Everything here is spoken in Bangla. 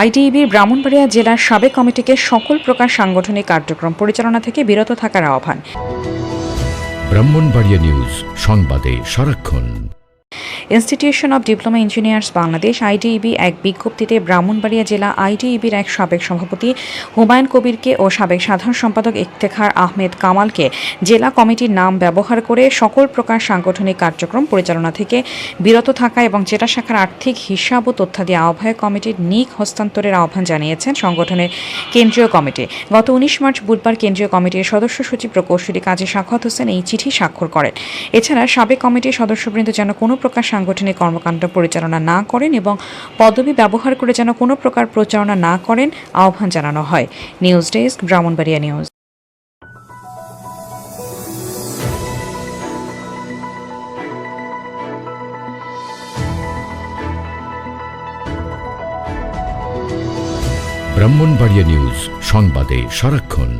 আইডিইবির ব্রাহ্মণবাড়িয়া জেলার সাবেক কমিটিকে সকল প্রকার সাংগঠনিক কার্যক্রম পরিচালনা থেকে বিরত থাকার আহ্বান। ব্রাহ্মণবাড়িয়া নিউজ, সংবাদে সারাক্ষণ। Institution of diploma engineers Bangladesh IDEB এক বিজ্ঞপ্তিতে ব্রাহ্মণবাড়িয়া জেলা আইডিইবির এক সাবেক সভাপতি হুমায়ুন কবিরকে ও সাবেক সাধারণ সম্পাদক ইফতেখার আহমেদ কামালকে জেলা কমিটির নাম ব্যবহার করে সকল প্রকার সাংগঠনিক কার্যক্রম পরিচালনা থেকে বিরত থাকা এবং জেলা শাখার আর্থিক হিসাব ও তথ্যাদি আহ্বায়ক কমিটির নিক হস্তান্তরের আহ্বান জানিয়েছেন সংগঠনের কেন্দ্রীয় কমিটি। গত উনিশ মার্চ বুধবার কেন্দ্রীয় কমিটির সদস্য সচিব প্রকৌশলী কাজী সাখাত হোসেন এই চিঠি স্বাক্ষর করেন। এছাড়া সাবেক কমিটির সদস্যবৃন্দ যেন কোনো প্রকার সাংগঠনিক কর্মকাণ্ড পরিচালনা না করেন এবং পদবি ব্যবহার করে যেন কোনো প্রকার প্রচারণা না করেন, আহ্বান জানানো হয়। News desk, Brahmanbaria news. Brahmanbaria news সংবাদে সারাক্ষণ।